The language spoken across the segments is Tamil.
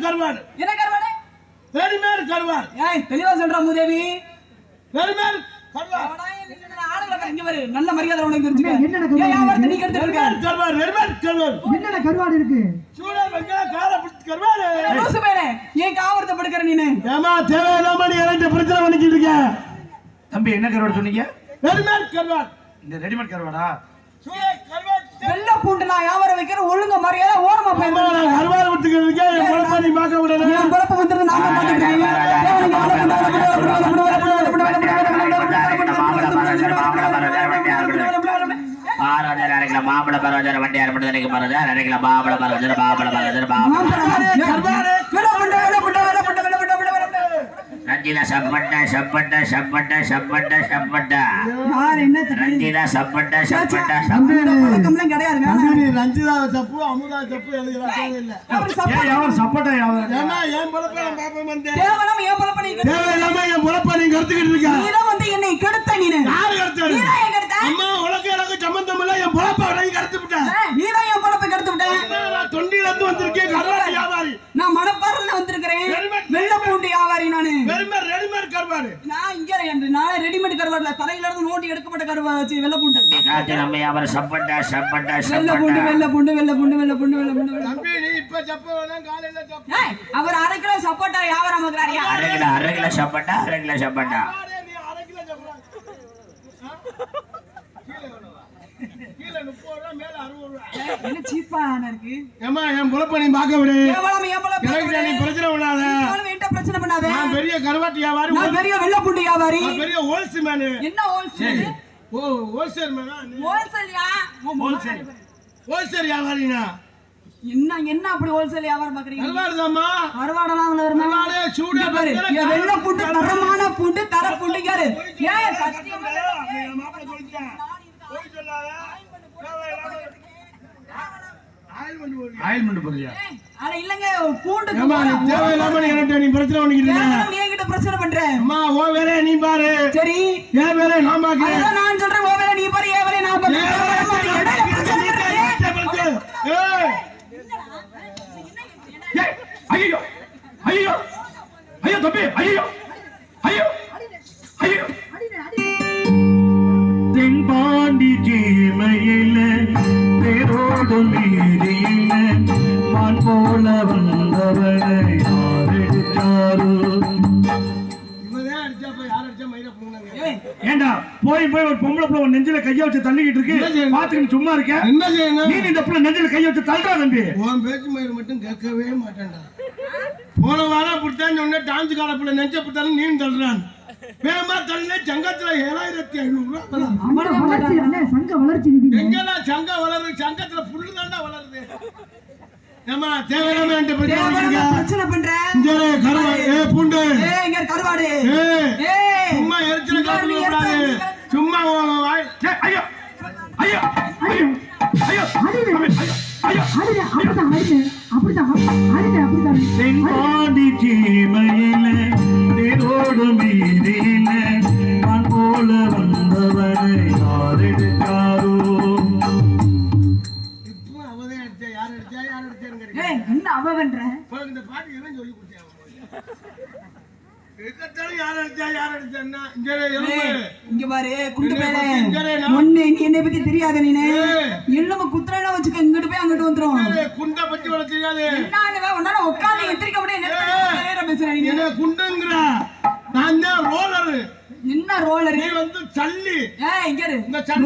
கருவாடு என்ன கருவாடே ரெடிமேட் கருவாடு ஏய் தெளிவா சொல்றா மூதேவி ரெடிமேட் கருவாடு அவனா என்ன ஆளுங்களை பாரு, இங்க பாரு நல்ல மரியாதை உனக்கு தெரிஞ்சுக்க என்னடா கருவாடு? நீ இருக்க ரெடிமேட் கருவாடு ரெடிமேட் கருவாடு என்னென்ன கருவாடு இருக்கு சூழல் வெங்காய காலை பிடிச்சி கருவாடு லூசு ஏன் காவரத்தை படுக்கிற நீனு ஏமா தேவையில்லாம நீ எனக்கு பிரச்சனை பண்ணிக்கிட்டு இருக்க தம்பி என்ன கருவாடு சொன்னீங்க ரெடிமேட் கருவாடு இந்த ரெடிமேட் கருவாடா சூழல் கருவாடு வெள்ள பூண்டு நான் வியாபாரம் வைக்கிற ஒழுங்க மரியாதை ஓரமா போய் கருவாடு விட்டுக்கிட்டு இருக்கேன் என் பொழப்பை நீ பார்க்க விடல என் பொழப்பு வந்துட்டு நான் தான் பாத்துக்கிறேன் ஆரோஜர் அரைக்கில மாம்பழ பரோஜர் வண்டி அரைப்பது எனக்கு பரோஜர் அரைக்கில மாம்பழ பரோஜர் மாம்பழ பரோஜர் மாம்பழ ரஞ்சிதா சப்பட்ட சப்பட்ட சப்பட்ட சப்பட்ட சப்பட்ட ரஞ்சிதா சப்பட்ட சப்பட்ட சப்பட்ட கிடையாது தம்பி, நீ ரஞ்சிதா தப்பு அமுதா தப்பு எழுதுறாங்க இல்ல ஏன் யாரும் சப்போட்டா யாரும் ஏமா என் பொழப்பை நான் பார்ப்பேன் வந்தேன்? தேவலாம் ஏன் பொழப்பு நீ தேவையில்லாம என் பொழப்பை நீ கருத்துக்கிட்டு இருக்க என்னை கெடுத்த நீனு. யாரு கெடுத்த அம்மா எனக்கு சம்பந்தம் இல்ல என் பொழப்பை நீ கருத்து விட்ட நீதான் என் பொழப்பை கெடுத்து விட்ட நான் தொண்டியில இருந்து வந்திருக்கேன் கருவாடு வியாபாரி நான் மணப்பாறையில வந்திருக்கிறேன் வெள்ள பூண்டு வியாபாரி நானு. ரெடிமேட் ரெடிமேட் கருவாடு. நான் இங்க என்று. நான் ரெடிமேட் கருவாடுல தலையில இருந்து நோட்டி எடுக்கப்பட்ட கருவா வச்சு வெள்ள பூண்டு. நம்ம வியாபாரம். சப்பட்ட சப்பட்ட வெள்ள பூண்டு வெள்ள பூண்டு வெள்ள பூண்டு வெள்ள பூண்டு வெள்ள பூண்டு வெள்ள தம்பி நீ இப்ப சப்ப வேணாம் காலையில சப்ப. ஏய், அவர் அரை கிலோ சப்போட்டா வியாபாரம் பார்க்கறாரியா? அரை கிலோ அரை கிலோ சப்பட்டா அரை கிலோ சப்பட்டா. நீ அரை கிலோ சப்பலாம் கீழே எவ்வளவா? கீழே முப்பது ரூபா மேல அறுபது ரூபா. என்ன சீப்பா இருக்கு? ஏமா என் நீ பார்க்க விடு. பிரச்சனை விடாத பிரச்சனை பண்ணாத நான் பெரிய கருவாட்டு வியாபாரி நான் பெரிய வெள்ள பூண்டு வியாபாரி நான் பெரிய ஹோல்சேல் மேனு என்ன ஹோல்சேல் ஓ ஹோல்சேல் மேனா ஹோல்சேல்யா ஹோல்சேல் ஹோல்சேல் வியாபாரினா என்ன என்ன அப்படி ஹோல்சேல் வியாபாரம் பாக்குறீங்க கருவாடு தாம்மா அறுவாடலாம் வருமா கருவாடு சூடா பாரு பத்திர இங்க வெள்ள பூண்டு தரமான பூண்டு தர பூண்டு யாரு ஏன் சத்தியமா மாப்பிள்ளை சொல்லிட்டேன் போய் சொல்லாத ஆயில்மெண்ட் போடுறியா? அட இல்லங்க பூண்டு நீ தேவையில்லாம பிரச்சனை பண்ணிக்கிட்டு இருக்க. நீ என்கிட்ட பிரச்சனை பண்ற? அம்மா உன் வேலையை நீ பாரு. சரி. என் வேலையை நான் பாக்குறேன் அதான் நான் சொல்றேன் ஓ நீ பாரு ஏன் வேலை நான் ஏய். ஐயோ ஐயோ ஐயோ தம்பி ஐயோ ஐயோ ஐயோ தேரோடு மீறியில மான் போல யார் எடுத்தாரோ அடிச்சா போய் ஏண்டா போய் போய் ஒரு பொம்பளை பிள்ளை ஒரு நெஞ்சில கைய வச்சு தள்ளிக்கிட்டு என்ன இருக்கு? பாத்துக்கிட்டு சும்மா இருக்க. என்ன செய்யணும்? நீ இந்த பிள்ளை நெஞ்சில கைய வச்சு தள்ளுறா தம்பி. உன் பேச்சு மட்டும் கேட்கவே மாட்டேன்டா. போன வாரம் அப்படித்தான் சொன்ன டான்ஸ் காலப்புல நெஞ்ச பிடித்தாலும் நீ தள்ளுறான் தள்ள சங்கத்துல ஏழாயிரத்தி ஐநூறு சங்க வளர்ச்சி எங்கெல்லாம் வளருது சங்கத்துல புல்லு தாண்டா வளருது. ஏமா தேவையில்லாம என்கிட்ட பிரச்சனை தேவையில்லாம பண்ணிருக்க. பிரச்சனை பண்ற? இங்க இரு, கருவா ஏ பூண்டு. ஏய் இங்க கருவாடு. ஏய் சும்மா எரிச்சல சும்மா வாய் ஐயோ. ஐயோ. ஐயோ. ஐயோ. ஐயோ. அப்படிதான் அப்படிதான் இங்க பாரு குண்டு நான் ஒண்ணு நீ என்னை பத்தி தெரியாத நீனு. எள்ளும குத்துறா வச்சுக்க இங்கிட்டு போய் அங்கிட்டு வந்துரும். குண்டை பத்தி உனக்கு தெரியாது. என்ன உன்னால முடியாது. பேசுறேன் நீங்க என்ன குண்டுங்கிற. நான் தான் ரோலரு என்ன ரோலர் நீ வந்து சல்லி ஏய் இங்க இரு.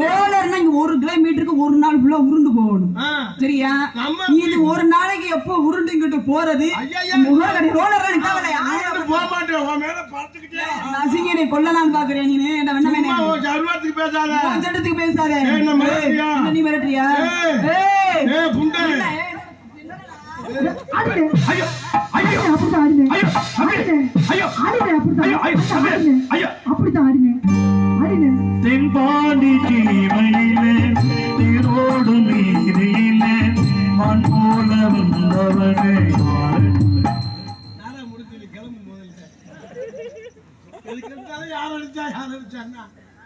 ரோலர்னா இங்க ஒரு கிலோமீட்டருக்கு ஒரு நாள் ஃபுல்லா உருண்டு போகணும். சரியா? இது ஒரு நாளைக்கு எப்போ உருண்டுங்கிட்டு போறது. முகக்கடி ரோலர் உருண்டு ஆயிரம் போக மாட்டேன். உன் மேல பார்த்துக்கிட்டே பாக்குறேன் நீ என்ன வேணா வேணா உன் சர்வத்துக்கு பேசாத. சட்டத்துக்கு நீ மிரட்டுறியா? ஏய். ஏய். புண்டை. தென்பாண்டி போல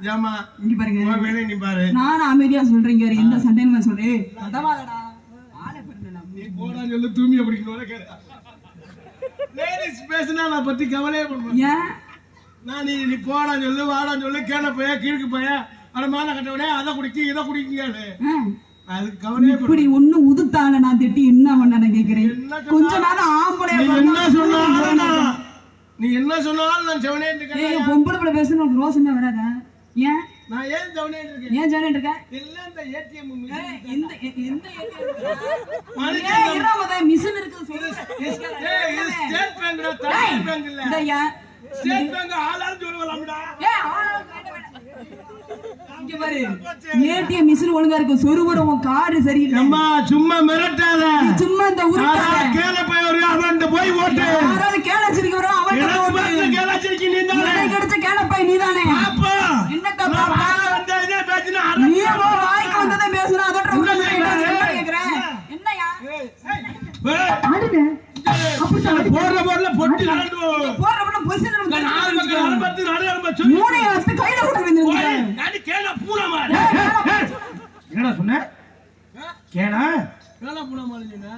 ஏமா இங்க பாருங்க நீ பாரு அமைதியா சொல்றீங்க எந்த சண்டைன்னு சொல்றேன் பதவாதடா ஆளை பாருங்க நம்ம. நீ போடான்னு சொல்லி தூமியை பிடிக்கணும் லேடிஸ் பேசினா நான் பத்தி கவலையே பண்ணுவேன் நான் நீ நீ போடான்னு சொல்லு வாடான்னு சொல்லு கேன பைய கீழ்க்கு பைய அட மான கட்டவனே அதை குடிக்கு இதை குடிக்கீங்க ஆ, அதுக்கு கவலையே இப்படி ஒண்ணு உதுத்தால நான் திட்டி என்ன பண்ண சொன்னா- கொஞ்ச ஆம்பளை என்ன சொன்னாலும் நீ என்ன சொன்னாலும் நான் செவனே பொம்பளை பேசணும் ரோசமே வராதா? ஏன்? நான் ஏன் செவனே இருக்கேன் ஏன் ஜாலியா இருக்க? எல்லாம் இந்த ஏடிஎம் எ- எந்த ஏன் இராமத மிஷின் இருக்குது சொல்லு. ஏய் இது ஸ்டேட் பேங்க்டா தமிழ் பேங்க் இல்ல. இந்த ஏன்? ஸ்டேட் பேங்க் ஆளாலும் சொல்லுவலாம்டா ஏய், ஆளு வேண்டாம், வேண்டாம். இங்க பாரு ஏடிஎம் மிஷின் ஒழுங்கா இருக்கு. சொருவர உன் காரு சரியில்லை. அம்மா சும்மா மிரட்டாத. நீ சும்மா இந்த உருட்டாத. கேள போய் ஒரு அவன் போய் ஓட்டு. யாராவது கேள சிரிக்க வரும் அவன் பார்த்து கேளாச்சிருக்கி நீ தானே. எனக்கு கிடைச்ச நீதானே அப்பா என்னக்கா நான் பாப்பா? வாய் வந்த இதே பேசினா? நீ வாய்க்கு வந்ததை பேசுற? அதோட என்ன. கேக்குறேன் என்னையா ஏய், போடுற போடுற பொட்டி கலண்டு போறப்ப பொசிஷன் நாலு பக்கம் அனுபத்து நடு அனுபத்து சொல்லி மூணை கையில கொடுத்து வந்துருங்க நாடி கேள பூரமா என்னடா சொன்ன கேனா கேள பூரமா இல்லையா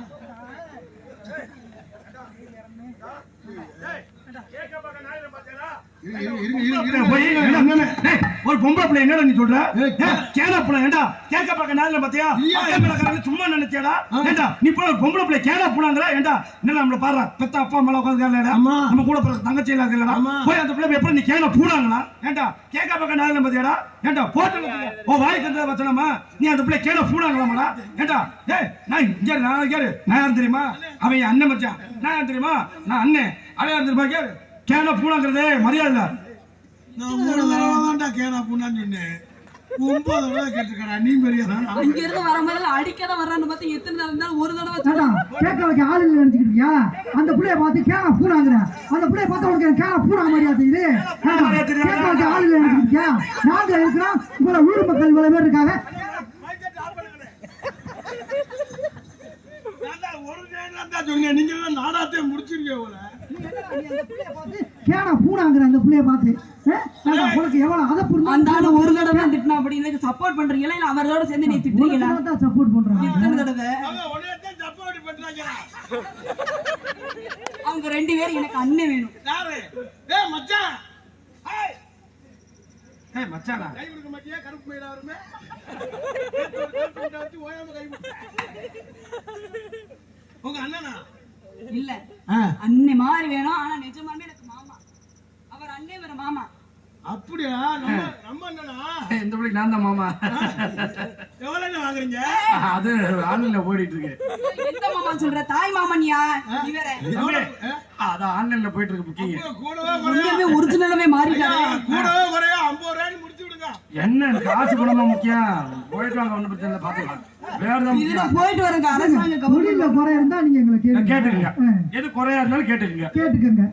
போய் என்னடா, டேய், ஒரு பொம்பளை பிள்ளை என்னடா நீ சொல்ற? ஏய், கே- கேனா பிள்ளை ஏண்டா? கேட்க பார்க்க நேரில் பக்கத்துல சும்மா நினைச்சேடா ஏண்டா நீ ஒரு பொம்பளை பிள்ளை கேனா போனாங்கற ஏண்டா என்ன நம்மள பாரு பெத்த அப்பா அம்மா உட்கார்ந்து ஆமா. நம்ம கூட பிறந்த தங்கச்சி ஆமா. போய் அந்த பிள்ளை எப்படி நீ கேனா பூனாங்களா ஏண்டா கேட்க பார்க்க நேரில் பாத்தியாடா ஏண்டா போட்டு ஓ வாய்க்கு வந்தத வச்சனமா நீ அந்த பிள்ளை கேனா பூனாங்களாமாடா ஏண்டா டேய் நான் இங்க நான் கேரு நான் யார் தெரியுமா? அவன் என் அண்ணன் மச்சான். நான் யார் தெரியுமா? நான் அண்ணன். அவன் தெரியுமா? கேரு கேனா பூனாங்கிறதே மரியாதை. நான் மூணு தடவை தான்டா கேளா பூனான்னு சொன்னேன். ஒன்பது தடவை கேட்டிருக்கடா நீ பெரியதா இங்க இருந்து வரும்போது அடிக்காத வர்றான்னு பார்த்து எத்தனை தடவை இருந்தாலும் ஒரு தடவை கேட்க வைக்க ஆள் இல்லை நினைச்சுக்கிட்டியா அந்த புள்ளைய பார்த்து கேன பூனாங்கிற. அந்த புள்ளைய பார்த்து உனக்கு கேன பூனா மாதிரியா தெரியுது கேட்க வைக்க ஆள் இல்லை நினைச்சுக்கிட்டியா நாங்க இருக்கிறோம் இவ்வளவு ஊர் மக்கள் இவ்வளவு பேர் இருக்காங்க ஒரு நேரம் தான் சொன்னீங்க நீங்க எல்லாம் நாடாத்தையும் முடிச்சிருக்கீங்க போல கேன பூனாங்கிற அந்த புள்ளைய பார்த்து ஏ, ஏண்டா, உனக்கு எவ்வளவு அதை புரிஞ்சு அந்த ஆளு ஒரு தடவை தான் திட்டினா அப்படி எனக்கு சப்போர்ட் பண்றீங்களா இல்ல அவரோட சேர்ந்து நீ திட்டுறீங்களா சப்போர்ட் பண்றாங்க எத்தனை தடவை அவன் உடனே தான் சப்போர்ட் பண்றாங்க அவங்க ரெண்டு பேரும் எனக்கு அண்ணன் வேணும் யாரு ஏய் மச்சான் ஏய் ஏய் மச்சானா கை கொடுக்க மாட்டியா கருப்பு மயிலா வருமே வச்சு ஓயாம கை கொடு. உங்க அண்ணனா இல்ல அண்ணன் மாதிரி வேணும் ஆனா நிஜமாவே எனக்கு மாமா அவர் அண்ணன் வேற மாமா அப்படியா நம்ம நம்ம அண்ணனா இந்த பிள்ளைக்கு நான் தான் மாமா எவ்வளவு வாங்குறீங்க அது ஆன்லைன்ல ஓடிட்டு இருக்கு எந்த மாமா சொல்ற தாய் மாமன்யா நீ வேற எவ்வளவு? ஆ? அதான் ஆன்லைன்ல போயிட்டு இருக்கு புக்கிங் அப்போ கூடவே குறையா உண்மையுமே ஒரிஜினலாவே மாறிட்டாரு கூடவே குறையா ஐம்பது ரூபாய்னு முடிச்சு விடுங்க என்ன எனக்கு காசு தான் முக்கியம். போயிட்டு வாங்க ஒன்றும் பிரச்சனை இல்லை பாத்துக்கலாம் வேற தான் இதுல முக்கியம் போயிட்டு வரங்க அரசாங்க தொழில குறை இருந்தா நீங்க எங்களை கேளுங்க கேட்டுக்கங்க. ஆ, எது குறையா இருந்தாலும் கேட்டுக்கங்க. கேட்டுக்கங்க.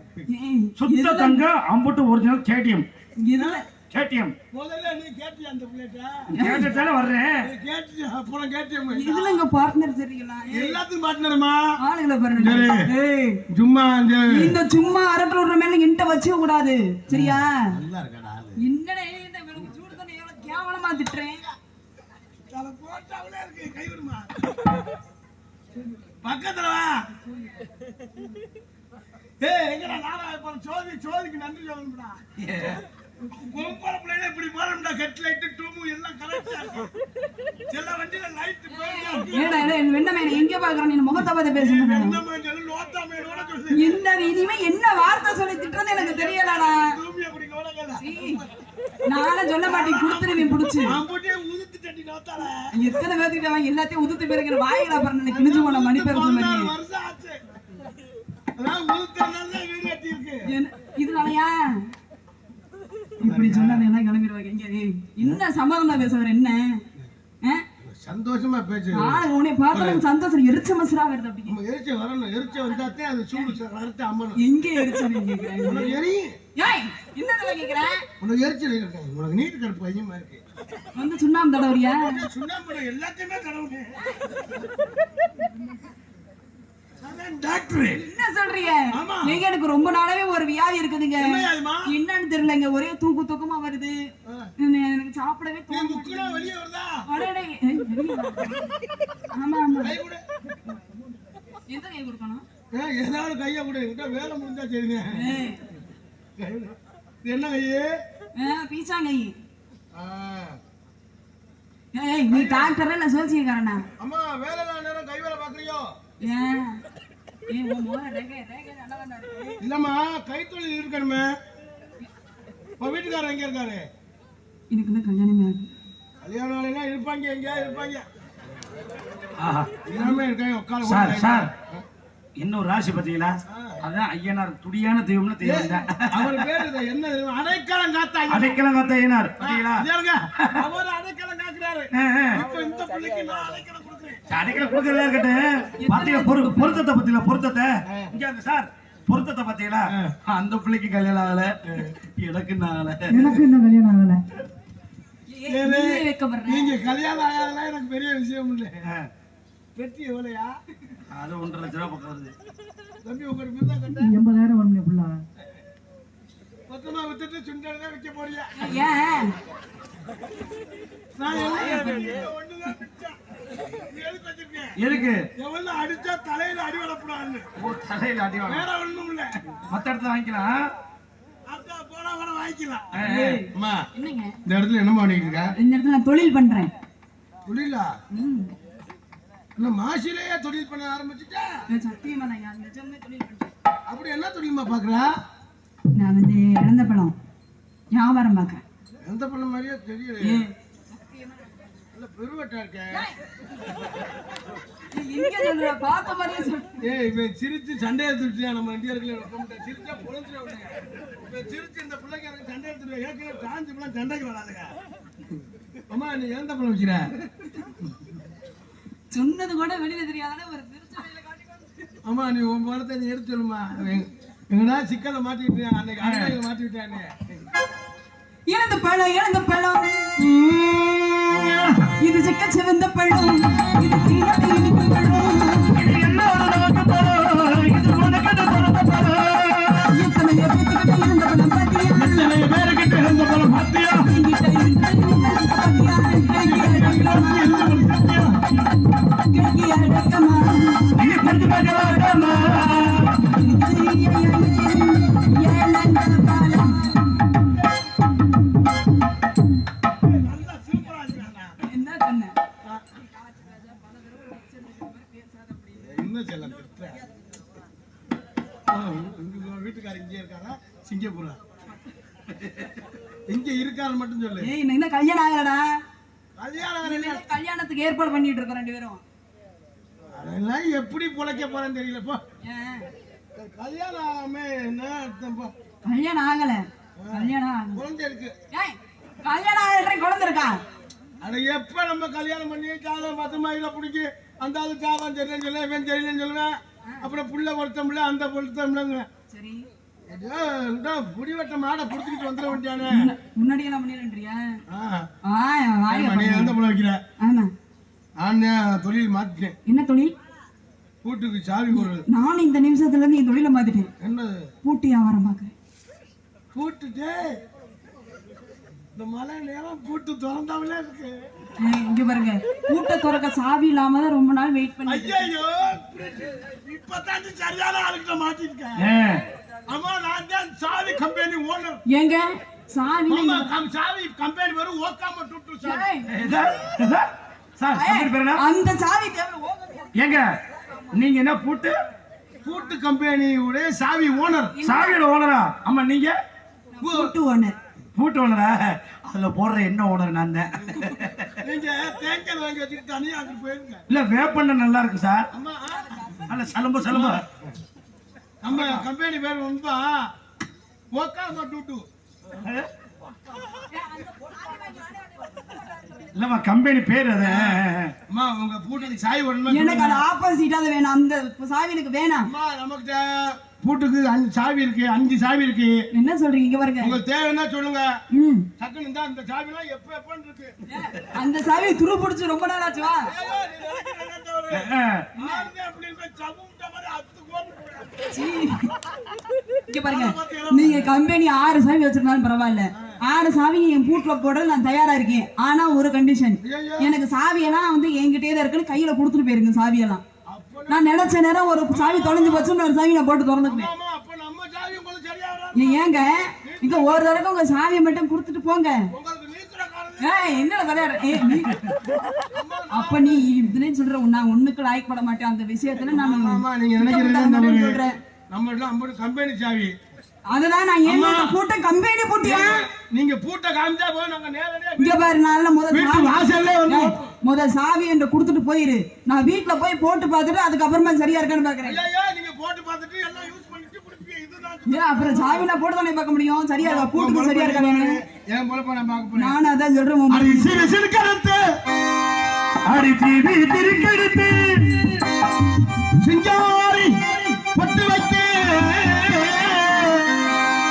சுத்த தங்க அம்புட்டு ஒரிஜினல் கேடிஎம். இதுல கேடிஎம். முதல்ல நீ கேட்டியா அந்த பிள்ளைகிட்ட? கேட்டுட்டானே வர்றேன். நீ கேட்டியா? அப்புறம் கேட்டியா இதுல இங்க பார்ட்னர் சரிங்களா எல்லாத்துக்கும் ஆளுங்களை பாருங்க. ஏய். சும்மா இந்த இந்த சும்மா அரட்டல் விடுற மேல என்கிட்ட வச்சுக்க கூடாது சரியா? நல்லா இருக்கடா ஆளு. என்னடா இந்த இவனுக்கு சூடு தானே திட்டுறேன் இருக்கு பக்கத்துல வா ஏய் எங்கடா இப்ப சோதி சோதிக்கு நன்றி சொல்லணும்டா. இப்படி போறோம்டா ஹெட் லைட் டூமு எல்லாம் கரெக்டா இருக்கும் சில வண்டியில லைட் போயிடும் ஏடா ஏடா வெண்ணமே எங்க பாக்குறேன் நீ முகத்தை பார்த்து பேசுங்க எந்த மாதிரி லோத்தா மேலோட சொல்லு என்ன இனிமே என்ன வார்த்தை சொல்லி திட்டுறது எனக்கு தெரியலடா. குடிக்க விடல சீ, நானும் சொல்ல மாட்டேன் கொடுத்துருவேன் புடிச்சு. எத்தனை பேர்த்துக்கிட்ட வாங்கி எல்லாத்தையும் உதுத்து பேருக்கு வாயில அப்புறம் கிழிஞ்சு போன மணி பேர் இதனாலயா இப்படி சொன்னா என்ன கிளம்பிடுவாங்க? இங்க என்ன சமாதானம் பேசுவார் என்ன? சந்தோஷமா பேசு நானும் உன்னை பார்த்தாலும் சந்தோஷம் எரிச்ச மசுரா வருது அப்படி நம்ம எரிச்ச வரணும். எரிச்ச வந்தாத்தே அது சூடு வறுத்து அம்மணும். எங்க எரிச்சல் கேக்குறாங்க உனக்கு எரியும் ஏய் என்னடா கேக்குறேன் உனக்கு எரிச்சல் இருக்கு? உனக்கு நீட்டு கருப்பு அதிகமா இருக்கு. வந்து சுண்ணாம்பு தடவரியா சுண்ணாம்பு எல்லாத்தையுமே டாக்டர். என்ன சொல்றீங்க? ஆமா. நீங்க எனக்கு ரொம்ப நாளாவே ஒரு வியாதி இருக்குதுங்க? என்னன்னு தெரியலங்க. ஒரே தூக்கு தூக்கமா வருது. எனக்கு சாப்பிடவே முக்குனா வெளியே வருதா அடடே, ஏய், வெளிய வா. ஆமா ஆமா. எந்த கை கொடுக்கணும்? ஏதாவது கையை கொடு. விட்டா வேலை முடிஞ்சா சரிங்க என்ன கையே பீச்சாங்கை. ஆ. ஏய் நீ டாக்டரா இல்ல சோசியக்காரனா அம்மா வேலை இல்லாத நேரம் கை வேலை பாக்குறியோ இல்லம்மா கைத்தொழில் இருக்கணுமே. உன் வீட்டுக்காரர் எங்க இருக்காரு? எனக்கு இன்னும் கல்யாணமே ஆகுது ஆளுங்க இருப்பாங்க எங்கேயா இருப்பாங்க. ஆஹா. எல்லாமே இருக்காங்க உட்கார சார் சார் இன்னொரு ராசி பாத்தீங்களா அதான் ஐயனார் துடியான தெய்வம்னு தெரியும் அவர் பேரு என்ன? அடைக்கலம் காத்தா அடைக்கலம் காத்த ஐயனார் பாத்தீங்களா அவர் அடைக்கலம் காக்குறாரு. இப்ப இந்த பிள்ளைக்கு நான் அடைக்கலம் கொடுக்குறேன். அடைக்கலம் கொடுக்கறதா இருக்கட்டும். பாத்தீங்களா பொரு- பொருத்தத்தை பத்தியில பொருத்தத்தை? இங்க சார் பொருத்தத்தை பாத்தீங்களா அந்த பிள்ளைக்கு கல்யாணம் ஆகல. எனக்கு ஆகல. எனக்கு இன்னும் கல்யாணம் ஆகல. நீங்க கல்யாணம் ஆகாதெல்லாம் எனக்கு பெரிய விஷயம் இல்லை. பெட்டி எவ்வளையா? அது ஒன்றரை லட்ச ரூபா பக்கம் வருது. தம்பி உங்க கட்ட. எண்பதாயிரம் வரும் புள்ள. மொத்தமா வித்துட்டு சுண்டல் தான் விற்க போறியா? ஏன்? எதுக்கு வச்சிருக்கேன்? எதுக்கு? எவ்வளவு அடிச்சா தலையில அடி ஓ, தலையில அடி வேற ஒண்ணும் இல்ல. மத்த இடத்துல வாங்கிக்கலாம். இந்த இடத்துல என்ன பண்ணிட்டு இருக்க? இந்த இடத்துல நான் தொழில் பண்றேன். தொழிலா? மாசிலேயே தொழில் பண்ண ஆரம்பிச்சுட்டா? நான் சத்தியமா நான் நிஜமே தொழில் பண்றேன். அப்படி என்ன தொழில்மா பாக்குறா? நான் வந்து இழந்த பழம். வியாபாரம் பார்க்கறேன் எந்த பண்ண மாதிரியே தெரியல பெருவட்டா இருக்க. ஏய் இவன் சிரிச்சு சண்டையை நம்ம இந்தியர்களை சிரிச்சா இவன் சிரிச்சு இந்த பிள்ளைக்கு எனக்கு சண்டை எடுத்துட்டு ஏற்கனவே காஞ்சி பிள்ளை சண்டைக்கு வராதுங்க. அம்மா நீ எந்த பழம் வைக்கிற சொன்னது கூட வெளியில தெரியாதானே ஒரு அம்மா நீ உன் பழத்தை நீ எடுத்து சொல்லுமா எங்க- எங்கடா சிக்கலை மாட்டிக்கிட்டேன் அன்னைக்கு அன்னைக்கு மாட்டிக்கிட்டானே இழந்த பழம் இழந்த பழம். இது செக்க சிவந்த பழம். இது தீராத இனிப்பு பழம். எத்தனையோ பேத்துக்கிட்ட என்ன செல்லம்? திட்டுற. உங்க வீட்டுக்காரர் இங்கே இருக்காரா? சிங்கப்பூரா? இங்க இருக்காரு மட்டும் சொல்லு. ஏய் இன்னும் கல்யாணம் ஆகலடா. கல்யாணம் கல்யாணத்துக்கு ஏற்பாடு பண்ணிட்டு இருக்கோம் ரெண்டு பேரும். அதெல்லாம் எப்படி பிழைக்க போறேன்னு தெரியல போ. ஏன்? கல்யாணம் ஆகாம என்ன கல்யாணம் ஆகல. கல்யாணம் குழந்தை இருக்கு. கல்யாணம் ஆகல குழந்தை இருக்கா? அட எப்ப நம்ம கல்யாணம் பண்ணி ஜாதகம் பார்த்து மயில பிடிச்சி அந்த ஆளு ஜாதகம் தெரியலன்னு சொல்ல இவன் தெரியலன்னு சொல்லுவேன். அப்புறம் புள்ள பொருத்தம்ல அந்த பொருத்தம்லங்க சரி. புடிவட்ட மாடை புடிச்சுக்கிட்டு வந்துட வேண்டியானே. முன்னாடி எல்லாம் பண்ணிடுறியா எந்த பழம் வைக்கிற? ஆமா. நான் தொழில் மாத்திட்டேன். என்ன தொழில்? பூட்டுக்கு சாவி நானும் இந்த நிமிஷத்துல இருந்து என் தொழிலை மாத்திட்டேன். என்னது? பூட்டி வியாபாரம் பாக்குறேன் பூட்டுட்டு இந்த மழை நேரம் பூட்டு திறந்தாமலே இருக்கு. இங்க பாருங்க. பூட்டை திறக்க சாவி இல்லாம தான் ரொம்ப நாள் வெயிட் பண்ணி ஐயோ இப்பதான் சரியான ஆளுகிட்ட மாட்டிருக்கேன் ஆமா நான் தான் சாவி கம்பெனி ஓனர் ஏங்க சாவி சாவி கம்பெனி வரும் ஓக்காம டுட்டு சாவி. சார் கம்பெனி பேர்? அந்த சாவி ஏங்க நீங்க என்ன பூட்டு? பூட்டு கம்பெனியுடைய சாவி ஓனர் சாவியோட ஓனரா ஆமா நீங்க? பூட்டு ஓனர் பூட்டு ஓனரா அதுல போடுற என்ன ஓனர் நான் தான். இல்ல வேப்பண்ண நல்லா இருக்கு சார். அம்மா அல்ல சலம்பு சலம்பு. நம்ம கம்பெனி பேர் உண்பா ஓக்காம டுட்டு இல்லம்மா கம்பெனி பேர் அது? அம்மா உங்க பூட்டுக்கு சாவி ஓடணுமா எனக்கு அது ஆப்போசிட்டா தான் வேணும். அந்த சாவி எனக்கு வேணாம். அம்மா நமக்கிட்ட பூட்டுக்கு அஞ்சு சாவி இருக்கு அஞ்சு சாவி இருக்கு. என்ன சொல்றீங்க இங்க பாருங்க. உங்களுக்கு தேவைன்னா சொல்லுங்க. ம். டக்குன்னு இந்த அந்த சாவிலாம் எப்ப எப்பன்னு இருக்கு. அந்த சாவி துரு பிடிச்சு ரொம்ப நாள் ஆச்சு வா அப்படி சவுண்ட மாதிரி இங்க பாருங்க. நீங்க கம்பெனி ஆறு சாவி வச்சிருந்தாலும் பரவாயில்ல. ஆறு சாவி என் பூட்ல போட நான் தயாரா இருக்கேன். ஆனா ஒரு கண்டிஷன் எனக்கு சாவியெல்லாம் வந்து என்கிட்டயே தான் இருக்குன்னு கையில கொடுத்துட்டு போயிருங்க சாவியெல்லாம். நான் நினைச்ச நேரம் ஒரு சாவி தொலைஞ்சு போச்சுன்னு ஒரு சாவி நான் போட்டு திறந்துக்குவேன். ஏங்க இங்க ஒரு தடவை உங்க சாவியை மட்டும் கொடுத்துட்டு போங்க. அப்ப நீ சொல்ற நான் ஒண்ணுக்கு லாய்க்கப்பட மாட்டேன். அந்த விஷயத்துல நான் நீங்க. சொல்றேன். ஐம்பது கம்பெனி சாவி. அதுதான் நான் ஏன் கம்பெனி பூட்டியா? நீங்க பூட்ட காமிச்சா போய் நாங்க நேரடியா இங்க பாரு நான் முத வீட்டு சாவி வாசல்லே வந்து ஏய், முத சாவி என்று கொடுத்துட்டு போயிரு. நான் வீட்ல போய் போட்டு பார்த்துட்டு அதுக்கப்புறமா சரியா இருக்கான்னு பாக்குறேன். ஐயா நீங்க போட்டு பார்த்துட்டு எல்லாம் யூஸ் ஏன் அப்புறம் சாவி நான் போட்டு தானே பார்க்க முடியும்? சரியா இருக்கா? பூட்டுக்கு சரியா இருக்கா நான் பார்க்க போறேன். நானும் அதான் சொல்றேன் உன் அடி சிறு சிறு கருத்து. அடி தீவி திருக்கெடுத்து சிங்காரி பொட்டு வைக்க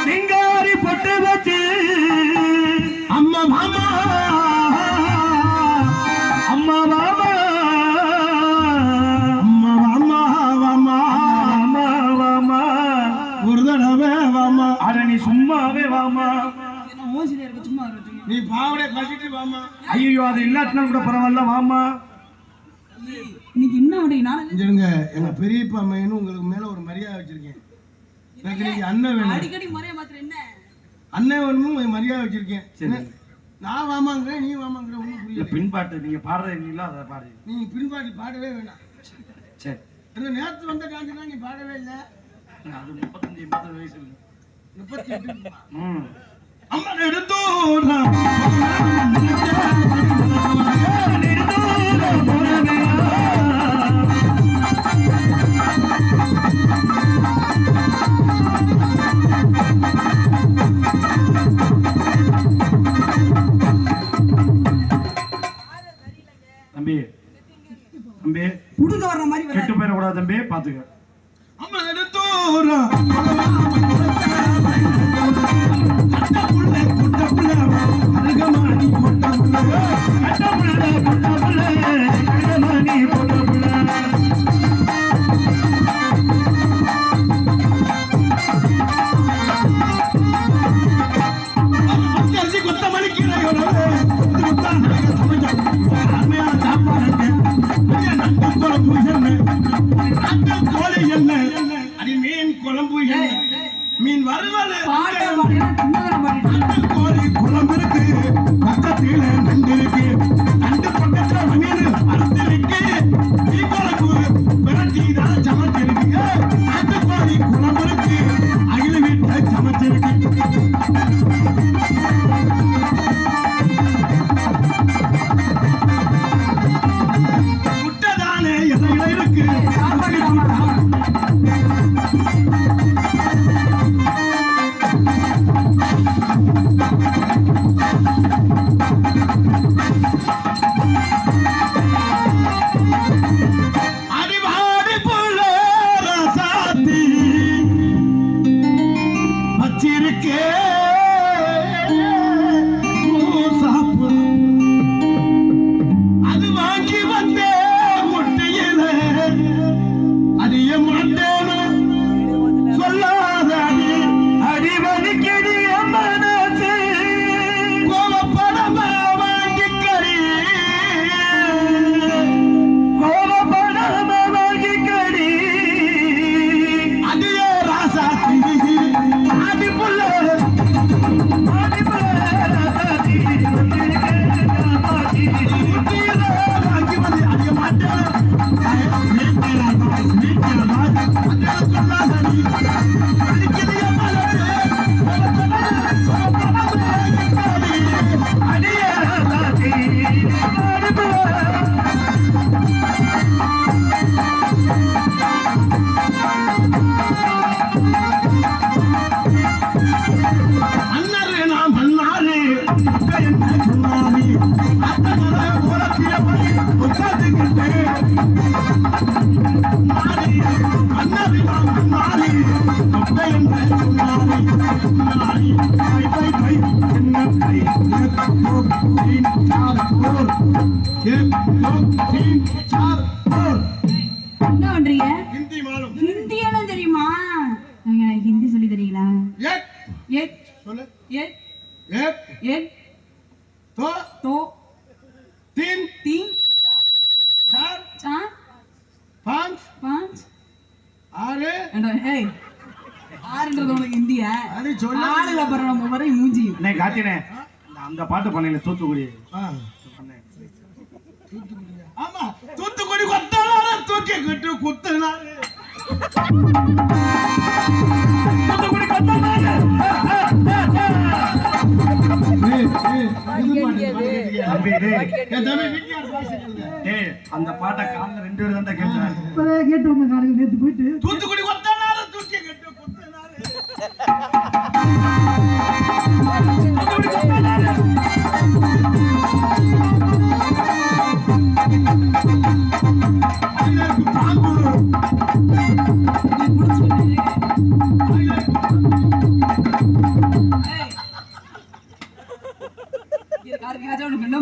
சிங்காரி பொட்டு வச்சு. அம்மா மாமா நீ பாவடைய கட்டிட்டு வாமா ஐயோ அது இல்லாட்டினா கூட பரவாயில்ல வாமா இன்னைக்கு என்ன அப்படி நான் இருங்க எங்க பெரியப்பா மையனும் உங்களுக்கு மேல ஒரு மரியாதை வச்சிருக்கேன். எனக்கு நீங்க அண்ணன் வேணும். அடிக்கடி முறைய மாத்திரம் என்ன? அண்ணன் வேணுமும் மரியாதை வச்சிருக்கேன். சரி. நான் வாமாங்கிறேன் நீ வாமாங்கிற ஒன்றும் புரியல. பின்பாட்டு நீங்க பாடுறது இல்லைங்களா அதை பாடு. நீ பின்பாட்டி பாடவே வேணாம். சரி. அந்த நேரத்து வந்த டான்ஸ்லாம் நீ பாடவே இல்லை. அது முப்பத்தஞ்சு எண்பத்தஞ்சு வயசு. இல்லை முப்பத்தி எட்டு ம். தம்பி தம்பி புடுங்க வர்ற மாதிரி கெட்டு போயிடக்கூடாது தம்பி பாத்துக்க அம்மா எடுத்தோடா அரிசி ஆறுன்றது உனக்கு ஹிந்தியா அது சொல்லு. ஆளுல பர நம்ம வரை மூஞ்சி. அண்ணே காத்தினே அந்த பாட்டு பண்ணல தூத்துக்குடி. ஆமா தூத்துக்குடி கொத்தனார தூக்கி கிட்டு. குத்துனாரு தூத்துக்குடி அந்த பாட்டை காலைல ரெண்டு பேரும் தான் கேட்டு வந்த காலையில் நேற்று போயிட்டு. தூத்துக்குடி கொத்தனார.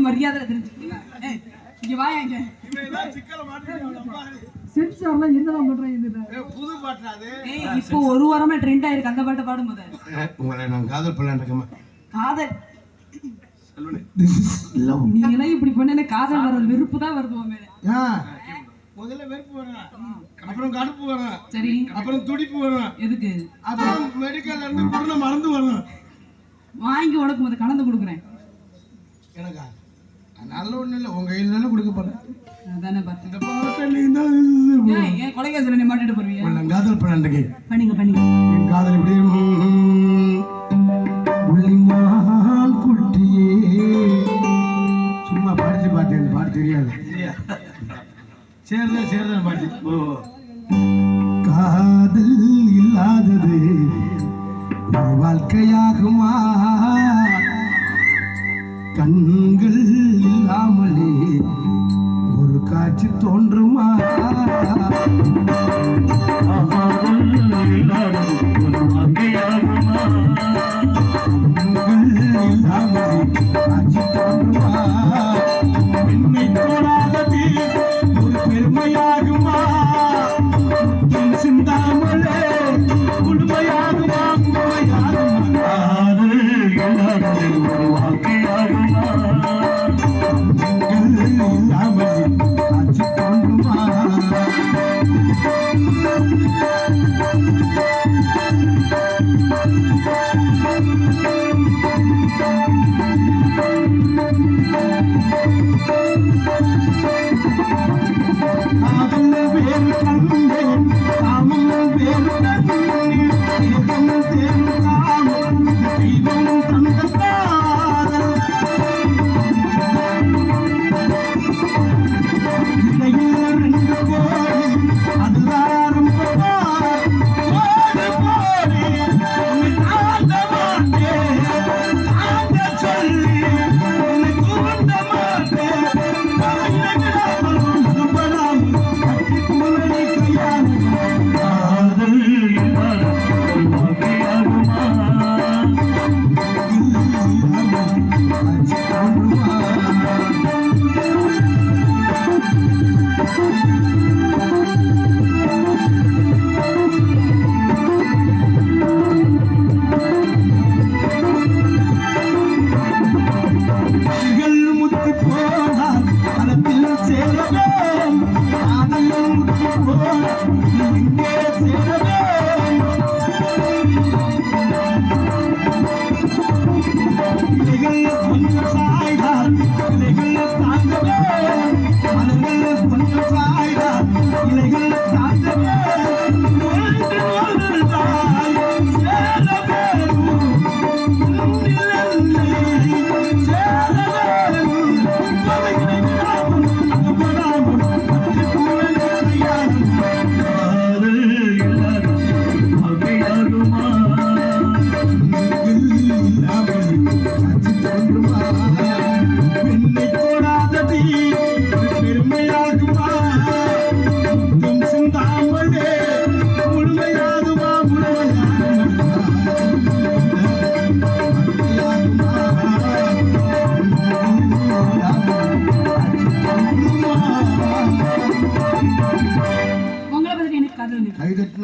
மரியாதை தெரிஞ்சுக்கீங்க ஏய் இங்க வாயா என்னதான் பண்றாங்க இந்த புது பாட்டு அது. இப்போ ஒரு வாரமா ட்ரெண்ட் ஆயிருக்கு அந்த பாட்டை பாடும் போது. உங்களை நான் காதல் பண்ண இருக்கமா காதல். திஸ் இஸ் லவ் நீங்களே இப்படி பண்ண எனக்கு காதல் வர்றது வெறுப்பு தான் வருது உன் மேல. முதல்ல வெறுப்பு வரும். அப்புறம் கடுப்பு வரும். சரி. அப்புறம் துடிப்பு வரும். எதுக்கு? அப்புறம் மெடிக்கல்ல இருந்து குருணை மறந்து வரும். வாங்கி உனக்கு முத கலந்து கொடுக்குறேன். எனக்கா நல்ல ஒண்ணு இல்லை. உங்க கையில் தானே கொடுக்க போறேன். அதானே பார்த்தேன். ஏன் கொலைகாசில நீ மாட்டிட்டு போறீங்க உங்களை காதல் பண்ண பண்ணுங்க பண்ணுங்க என் காதல் இப்படி உள்ளிமான் குட்டியே. சும்மா படிச்சு பார்த்தேன் பாட்டு தெரியாது. சேர்தான் சேர்தான் பாட்டு. ஓ காதல் இல்லாதது வாழ்க்கையாகுமா? கண்கள் இல்லாமலே காட்சி தோன்றுமா? கண்கள் முத்து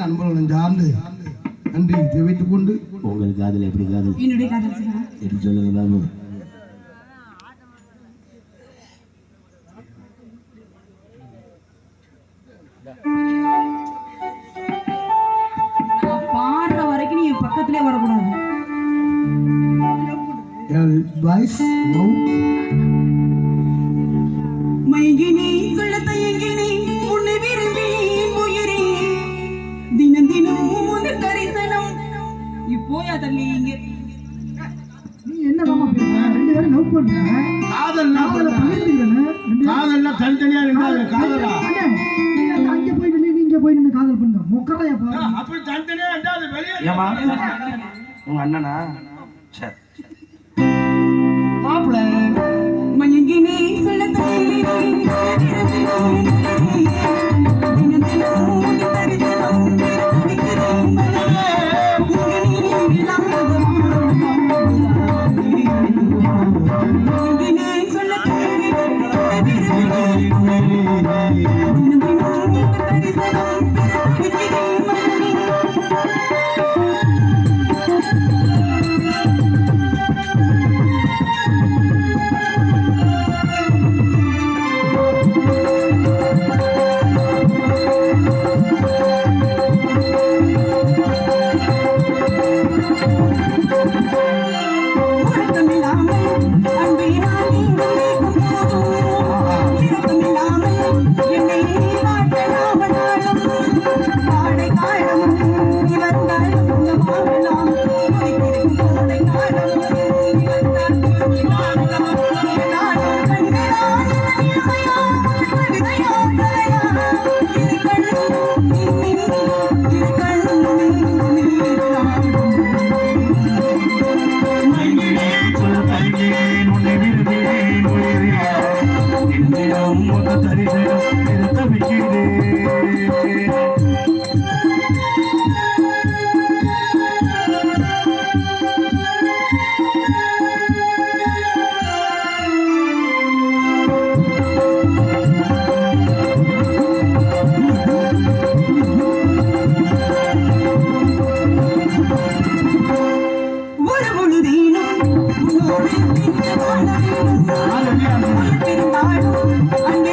நண்பர்கள் நெஞ்சார்ந்து நன்றி தெரிவித்துக் கொண்டு உங்கள் காதல் எப்படி காதல்? என்னுடைய சொல்லுங்க பாடுற வரைக்கும் நீ பக்கத்திலே வரக்கூடாது. எனது வாய்ஸ் மயங்கினே சொல்ல தயங்கினே உன்னை விரும்பினே இப்போயா தள்ளி இங்க? நீ என்ன மாமா ரெண்டு பேரும் லவ் பண்ற காதல்னா காதல பண்ணிருந்தீங்கன்னு காதல்னா தனித்தனியா இருந்தா காதலா நீ அந்த அங்க போய் நின்னு நீ இங்க போய் நின்னு காதல் பண்ணுங்க. மொக்கரையா பாரு அப்படி தனித்தனியா இருந்தா அது வெளியே ஏமா உங்க அண்ணனா? சரி. மாப்பிள்ள. Hallelujah.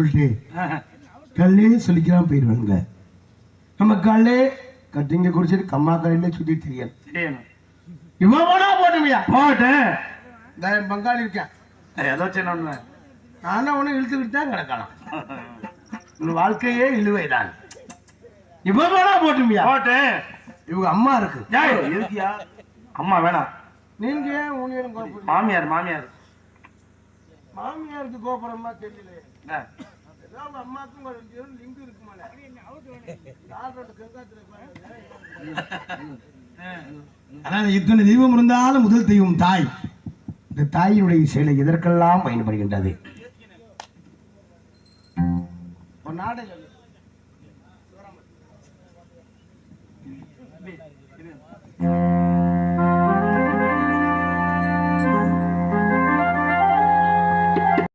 சொல்லிட்டு. கல்லே சொல்லிக்கலாம் போயிடுவாங்க நம்ம கல்லே கட்டிங்க குடிச்சிட்டு கம்மா கடையில சுத்தி தெரியணும். இவன் போனா போட்டுமையா? போட்டேன். இந்த பங்காளி இருக்கேன் ஏதோ சின்ன ஒண்ணு நானும் அவனை இழுத்துக்கிட்டு தான் கிடக்கலாம் உன் வாழ்க்கையே இழுவைதான் இவன் போனா போட்டுமையா? போட்டேன். இவங்க அம்மா இருக்கு. இருக்கியா? அம்மா வேணாம். நீங்க ஏன் மாமியார் மாமியார். மாமியாருக்கு கோபுரமா தெரியல அம்மாக்கும் லிங்க் இருக்குமால கங்காத்துல ஆனால் இத்தனை தெய்வம் இருந்தாலும் முதல் தெய்வம் தாய். இந்த தாயினுடைய செயலை எதற்கெல்லாம் பயன்படுகின்றது? நாடகம் இரு.